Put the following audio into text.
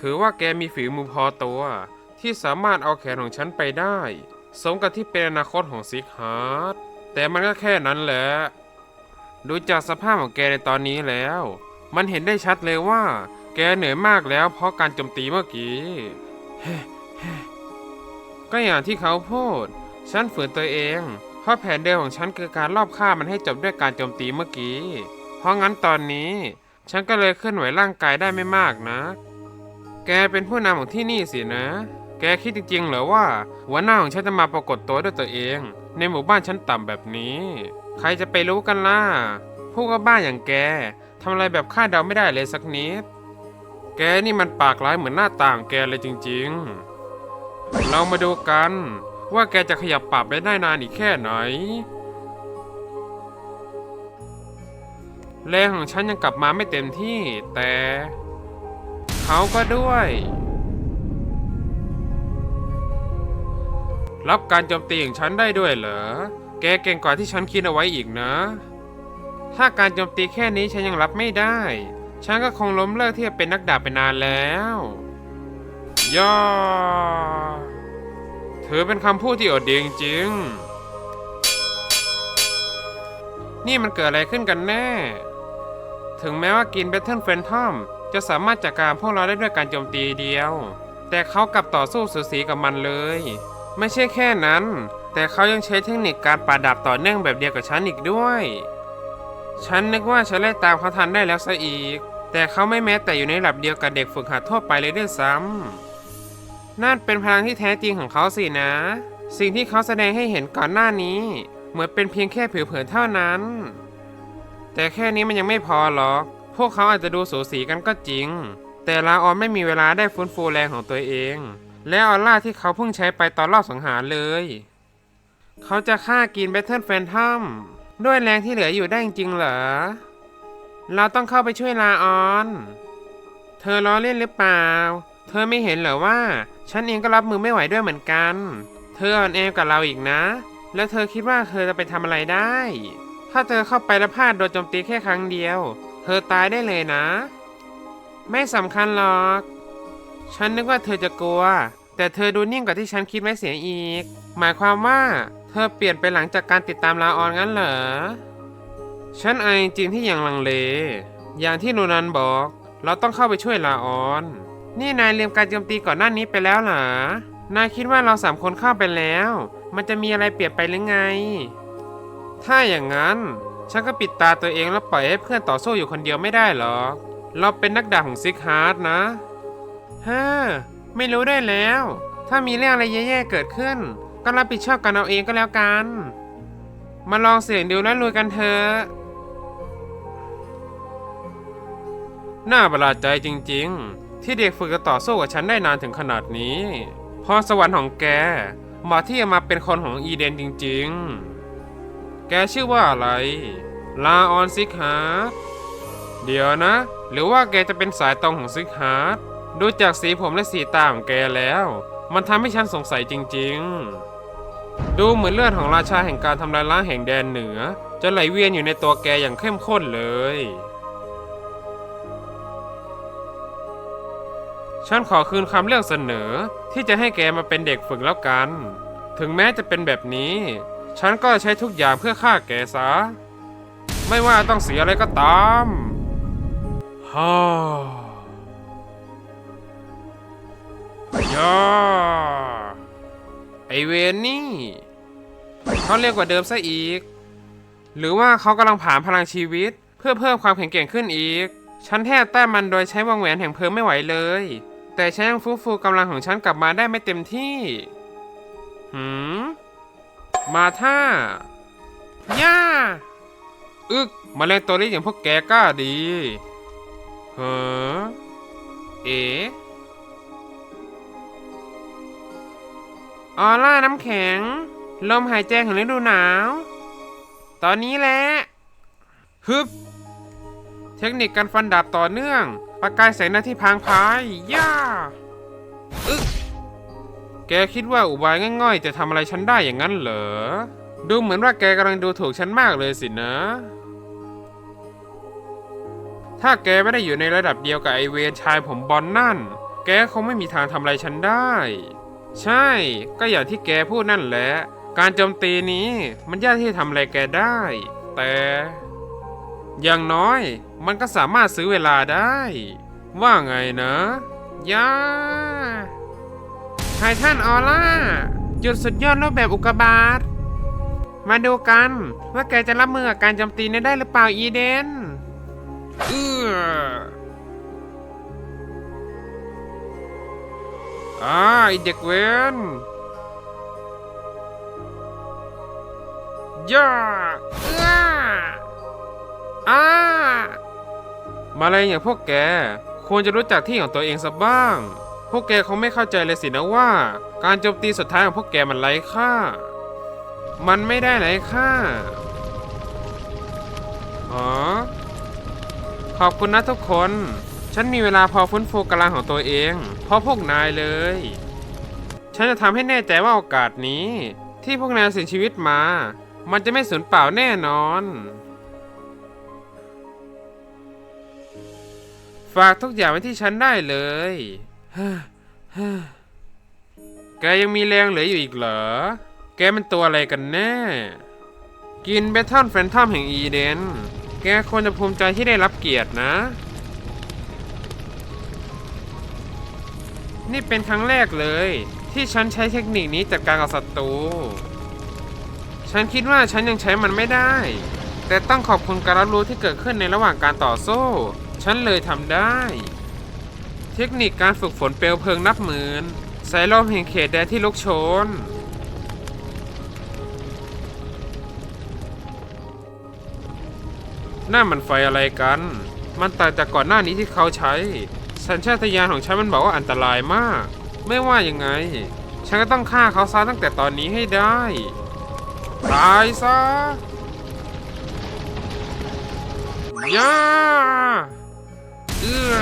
ถือว่าแกมีฝีมือพอตัว ที่สามารถเอาแขนของฉันไปได้ สมกับที่เป็นอนาคตของซิกฮาร์ดแต่มันก็แค่นั้นแหละ ดูจากสภาพของแกในตอนนี้แล้ว มันเห็นได้ชัดเลยว่า แกเหนื่อยมากแล้วเพราะการโจมตีเมื่อกี้ก็อย่างที่เขาพูด ฉันฝืนตัวเอง เพราะแผนเดิมของฉันคือการลอบฆ่ามันให้จบด้วยการโจมตีเมื่อกี้ เพราะงั้นตอนนี้ ฉันก็เลยเคลื่อนไหวร่างกายได้ไม่มากนะ แกเป็นผู้นำของที่นี่สินะ แกคิดจริงๆเหรอว่า หัวหน้าของฉันจะมาปรากฏตัวด้วยตัวเอง ในหมู่บ้านชั้นต่ำแบบนี้ ใครจะไปรู้กันล่ะพวกบ้าอย่างแกทำอะไรแบบคาดเดาไม่ได้เลยสักนิด แกนี่มันปากร้ายเหมือนหน้าต่างแกเลยจริงๆ เรามาดูกัน ว่าแกจะขยับปรับไปได้นานอีกแค่ไหนแรงของฉันยังกลับมาไม่เต็มที่แต่ เขาก็ด้วย รับการโจมตีของฉันได้ด้วยเหรอ แกเก่งกว่าที่ฉันคิดเอาไว้อีกนะ ถ้าการโจมตีแค่นี้ฉันยังรับไม่ได้ ฉันก็คงล้มเลิกที่จะเป็นนักดาบไปนานแล้ว ย่อถือเป็นคำพูดที่อดดีจริงๆ นี่มันเกิดอะไรขึ้นกันแน่ ถึงแม้ว่ากินเบทเทิลเฟนทอม จะสามารถจัดการพวกเราได้ด้วยการโจมตีเดียว แต่เขากลับต่อสู้สูสีกับมันเลย ไม่ใช่แค่นั้น แต่เขายังใช้เทคนิคการปาดดาบต่อเนื่องแบบเดียวกับฉันอีกด้วย ฉันนึกว่าฉันไล่ตามเขาทันได้แล้วซะอีก แต่เขาไม่แม้แต่อยู่ในระดับเดียวกับเด็กฝึกหัดทั่วไปเลยด้วยซ้ำนั่นเป็นพลังที่แท้จริงของเขาสินะ สิ่งที่เขาแสดงให้เห็นก่อนหน้านี้ เหมือนเป็นเพียงแค่ผิวเผินเท่านั้น แต่แค่นี้มันยังไม่พอหรอก พวกเขาอาจจะดูสูสีกันก็จริง แต่ลาออนไม่มีเวลาได้ฟื้นฟูแรงของตัวเอง และออร่าที่เขาเพิ่งใช้ไปตอนรอบสังหารเลย เขาจะฆ่ากินแบทเทิลแฟนทัมด้วยแรงที่เหลืออยู่ได้จริงเหรอ เราต้องเข้าไปช่วยลาออน เธอล้อเล่นหรือเปล่า เธอไม่เห็นเหรอว่า ฉันเองก็รับมือไม่ไหวด้วยเหมือนกัน เธออ่อนแอกับเราอีกนะ แล้วเธอคิดว่าเธอจะไปทำอะไรได้ ถ้าเธอเข้าไปแล้วพลาดโดนโจมตีแค่ครั้งเดียว เธอตายได้เลยนะ ไม่สำคัญหรอก ฉันนึกว่าเธอจะกลัว แต่เธอดูนิ่งกว่าที่ฉันคิดไว้เสียอีก หมายความว่า เธอเปลี่ยนไปหลังจากการติดตามลาออนงั้นเหรอ ฉันอายจริงที่ยังลังเล อย่างที่โนนันบอก เราต้องเข้าไปช่วยลาออน นี่นายลืมการโจมตีก่อนหน้านี้ไปแล้วเหรอ นายคิดว่าเราสามคนเข้าไปแล้ว มันจะมีอะไรเปลี่ยนไปหรือไง ถ้าอย่างนั้น ฉันก็ปิดตาตัวเองแล้วปล่อยให้เพื่อนต่อสู้อยู่คนเดียวไม่ได้หรอกเราเป็นนักดาบของซิกฮาร์ดนะฮ่าไม่รู้ได้แล้ว ถ้ามีเรื่องอะไรแย่ๆเกิดขึ้น ก็รับผิดชอบกันเอาเองก็แล้วกัน มาลองเสี่ยงดูและลุยกันเถอะน่าประหลาดใจจริงๆ ที่เด็กฝึกจะต่อสู้กับฉันได้นานถึงขนาดนี้พรสวรรค์ของแกเหมาะที่จะมาเป็นคนของอีเดนจริง ๆ แกชื่อว่าอะไร ลาออนซิกฮาร์ดเดี๋ยวนะ หรือว่าแกจะเป็นสายตรงของซิกฮาร์ดดูจากสีผมและสีตาของแกแล้ว มันทำให้ฉันสงสัยจริง ๆ ดูเหมือนเลือดของราชาแห่งการทำลายล้างแห่งแดนเหนือ จะไหลเวียนอยู่ในตัวแกอย่างเข้มข้นเลย ฉันขอคืนคำเรื่องเสนอที่จะให้แกมาเป็นเด็กฝึกแล้วกัน ถึงแม้จะเป็นแบบนี้ ฉันก็ใช้ทุกอย่างเพื่อฆ่าแกซะไม่ว่าต้องเสียอะไรก็ตามฮ่าย่าไอเวนนี่เขาเรียกกว่าเดิมซะอีก หรือว่าเขากำลังผ่านพลังชีวิต เพื่อเพิ่มความแข็งแกร่งขึ้นอีก ฉันแทบแต้มมันโดยใช้วงแหวนแห่งเพลิงไม่ไหวเลย แต่ฉันยังฟื้นฟูกำลังของฉันกลับมาได้ไม่เต็มที่หืม มาท่าย่าอึกมาแรงตัวนี้อย่างพวกแกกล้าดีเฮ้อเอ๋ออร่าน้ำแข็ง ลมหายใจของฤดูหนาว ตอนนี้แหละ ฮึบ เทคนิคการฟันดาบต่อเนื่อง ประกายแสงหน้าที่พางพาย ย่า อึก แกคิดว่าอุบายง่อยๆ จะทำอะไรฉันได้อย่างนั้นเหรอ ดูเหมือนว่าแกกำลังดูถูกฉันมากเลยสินะ ถ้าแกไม่ได้อยู่ในระดับเดียวกับไอเวนชายผมบอลนั่น แกคงไม่มีทางทำอะไรฉันได้ ใช่ ก็อย่างที่แกพูดนั่นแหละ การโจมตีนี้มันยากที่จะทำอะไรแกได้ แต่ อย่างน้อยมันก็สามารถซื้อเวลาได้ ว่าไงนะย่า ไททันออร่าจุดสุดยอดรูปแบบอุกกาบาตมาดูกันว่าแกจะรับมือกับการโจมตีได้หรือเปล่าอีเดนเอออาไอเด็กเวนย่าเอื้ออามาเลยอย่างพวกแก ควรจะรู้จักที่ของตัวเองสักบ้าง พวกแกคงไม่เข้าใจเลยสินะว่า การโจมตีสุดท้ายของพวกแกมันไร้ค่า มันไม่ได้ไร้ค่าอ๋อขอบคุณนะทุกคน ฉันมีเวลาพอฟื้นฟูกำลังของตัวเอง เพราะพวกนายเลย ฉันจะทำให้แน่ใจว่าโอกาสนี้ ที่พวกนายเสียชีวิตมา มันจะไม่สูญเปล่าแน่นอน ฝากทุกอย่างไว้ที่ฉันได้เลย แกยังมีแรงเหลืออยู่อีกเหรอ แกเป็นตัวอะไรกันแน่ กินเบทเทิลแฟนทอมแห่งอีเดน แกควรจะภูมิใจที่ได้รับเกียรตินะ นี่เป็นครั้งแรกเลย ที่ฉันใช้เทคนิคนี้จัดการกับศัตรู ฉันคิดว่าฉันยังใช้มันไม่ได้ แต่ต้องขอบคุณการรับรู้ที่เกิดขึ้นในระหว่างการต่อสู้ ฉันเลยทำได้ เทคนิคการฝึกฝนเปลวเพลิงนับหมื่นสายลมแห่งเขตแดนที่ลุกโชนนั่นมันไฟอะไรกัน มันต่างจากก่อนหน้านี้ที่เขาใช้ สัญชาตญาณของฉันมันบอกว่าอันตรายมาก ไม่ว่ายังไง ฉันก็ต้องฆ่าเขาซะตั้งแต่ตอนนี้ให้ได้ ตายซะย่าเอื้อ